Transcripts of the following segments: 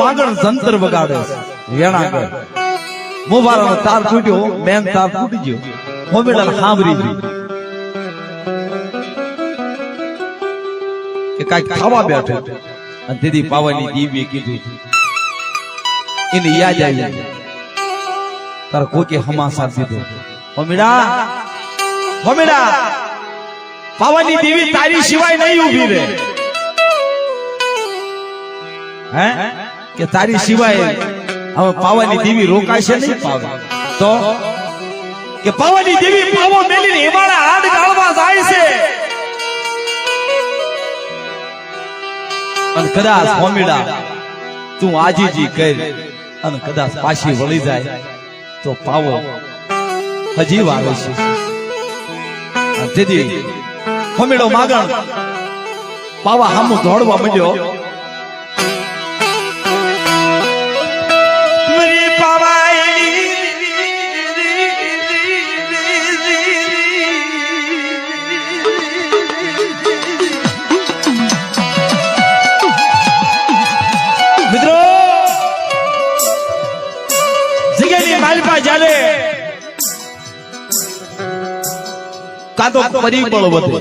માગણ જંતર વગાડે. વેણા કર. મુબારાનો તાર તૂટ્યો મેન તાર તૂટી ગયો. હોમેડલ સાંભળી ગઈ કે કાંઈક ખાવા બેઠો અને દીદી પાવાની દીવીએ કીધું એને યાદ આવી તારા કોકે હમાસા દીધો હોમીડા હોમીડા પાવાની દેવી તારી સિવાય નહીં ઊભી રહે. હે? કે તારી સિવાય હવે પાવાની દેવી રોકાશે નહીં પાવે. તો કે પાવાની દેવી પાવો મેલીને હિમાળા હાડ ગાળવા જાય છે. અને કદાચ હોમીડા તું આજીજી કર અને કદાચ પાછી વળી જાય તો પાવો હજી વાવે છે. તેથી હોમીડો માગણ પાવા હામું દોડવા માંડ્યો. કાં તો પરિબળ વધે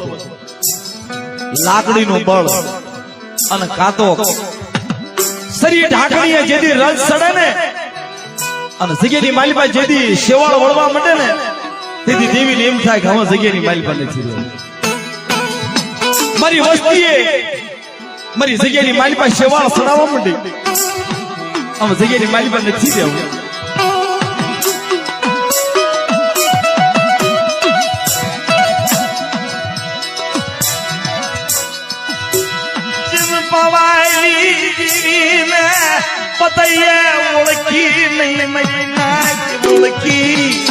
લાકડીનું બળ અને કાં તો શરીર ઢાંકણીએ જેથી રસ સડે ને અને જગ્યાની માલિકા જેથી શેવાળ વળવા માંડે ને તેથી દેવીને એમ થાય કે હવે જગ્યાની માલિકા નથી. મારી વસ્તીએ મારી જગ્યાની માલિકા શેવાળ સડાવવા માંડી. હવે જગ્યાની માલિકા નથી રહેવું પતૈયે ઓળખી નહીં મરી નાચ ઓળખી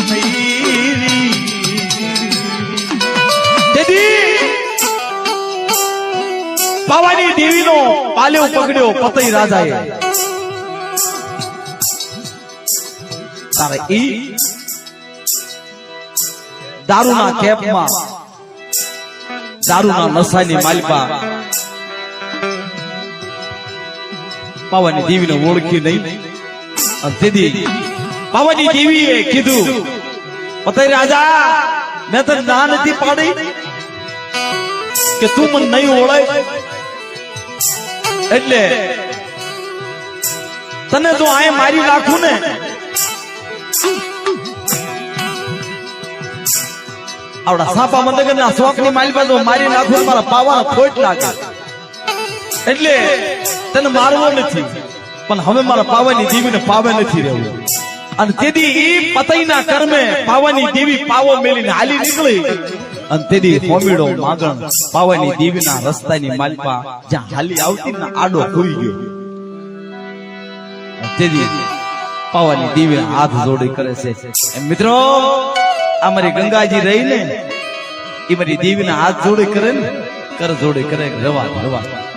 પાવાની દેવીનો પાલ્યો પકડ્યો પતઈ રાજાએ તારે ઈ દારૂના કેપમાં દારૂના નશાની માલિકા પાવાની દેવીને ઓળખી નહીં. અને તેથી પાવાની દેવીએ કીધું પતઈ રાજા, મેં તને ના નથી પાડી કે તું મને નહીં ઓળખ. એટલે તને જો આ મારી નાખું ને, આવડા સાપા મંદગર ના શોખની મારી બાજુ મારી નાખું મારા પાવા ખોટ લાગે. એટલે તને મારવો નથી. પણ હવે મારા પાવાની દેવીને પાવે નથી રહેવું. અને તેથી ઈ પતઈના કર્મે પાવાની દેવી પાવો મેલીને હાલી નીકળી. અને તેથી હોમીડો માગણ પાવાની દેવીના રસ્તાની માલપા જ્યાં હાલી આવતી ને આડો હોઈ ગયો. તેથી પાવાની દેવી હાથ જોડી કરે છે. મિત્રો, આ મારી ગંગાજી રહી ને એ મારી દેવીના હાથ જોડે કરે ને, કર જોડે કરે, રવા રવા.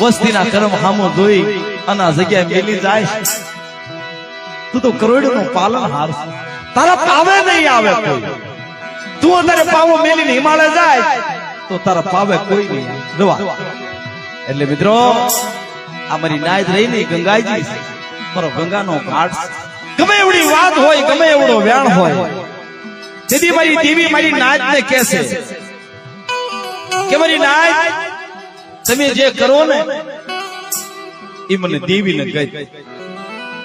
વસ્તીના કર્મ હામો જોઈ અને આ જગ્યાએ મેલી જાય. તું તો કરોડનું પાલન હાર તારા પાવે નહીં આવે કોઈ. તું અત્યારે પાવો મેલીને હિમાલય જાય, તો તારા પાવે કોઈ નહીં જોવા એટલે મિત્રો, આ મારી નાયજ રહી નહીં ગંગાજી. મારો ગંગાનો ઘાટ ગમે એવડી વાત હોય, ગમે એવડો વ્યાણ હોય તેથી મારી દેવી મારી નાચ ને કહેશે કે મારી નાચ તમે જે કરો ને, એ મને દેવીને ગઈ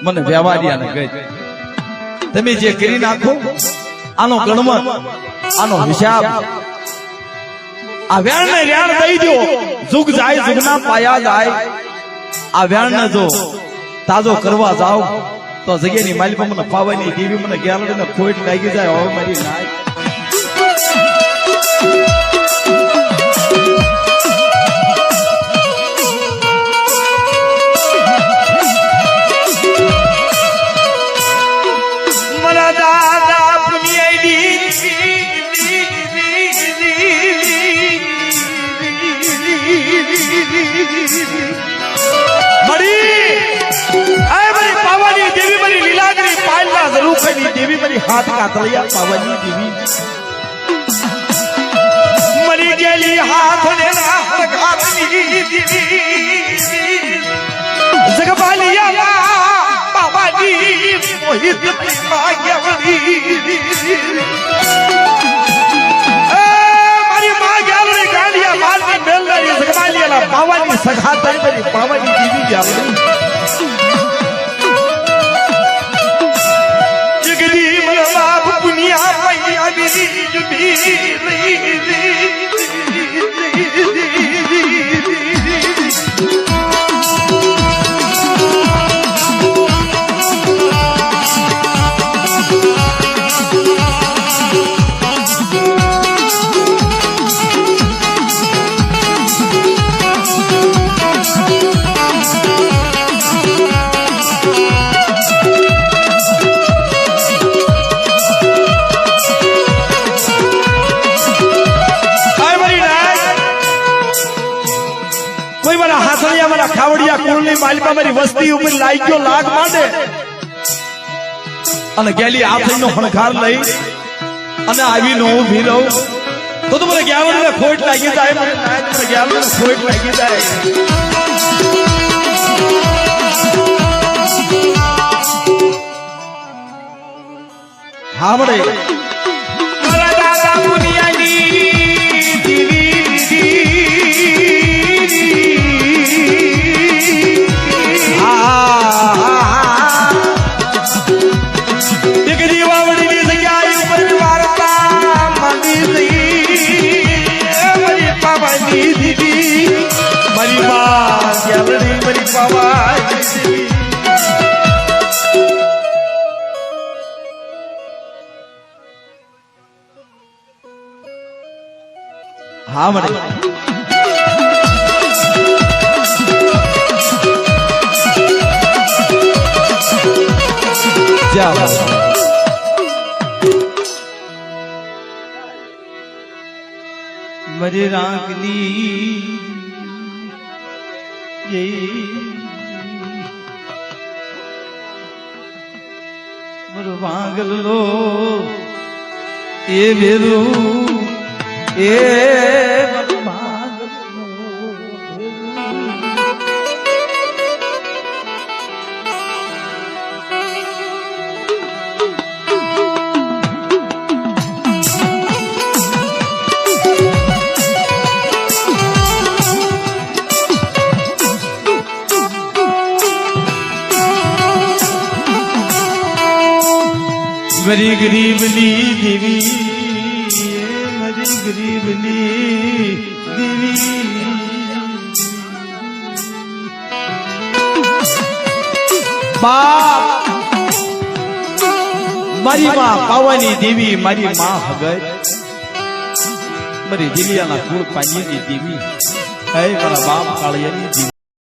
મને વ્યવહારિયાને ગઈ તમે જે કરી નાખો, આનો ગણમત, આનો હિસાબ. આ વ્યાણ ને વ્યાણ દઈ દો. જુગ જાય, જુગના પાયા જાય. આ વ્યાણ ને જો તાજો કરવા જાવ તો જગ્યાની માલિક મને પાવાની દેવી મને ગેલડી ને ખોટ લાગી જાય, હવે મારી નાય करूं कोई देवी मेरी हाथ काट लिया पावनी देवी मरी गेली हाथ ने राहर घातली देवी जगबालिया बाबा जी मोहित मागवली મારી માં ગેલ રે ગાલિયા મારી મેલ રે જગમાલિયા બાવાની સખા તઈ બની કુળની મારી વસ્તી ઉપર લાગ્યો લાગ માંડે. અને ગેલી આથઈનો હણખાર લઈ અને આવી નો ઊભી રહું તો તો મને ગ્યાવન ને ખોટ લાગી જાય મને ગ્યાવન ને ખોટ લાગી જાય. હા મારા હા મને. જાઓ. મરી રાગની એ મરો એ વેરું એ. મરી ગરીબની દેવી ગરીબની દીવી. બાપ, મારી માં પાવાની દેવી, મારી માં ભગત મારી દિલિયાના કુળ પાણીની દેવી. હે મારા બાપ કાળિયાની દેવી.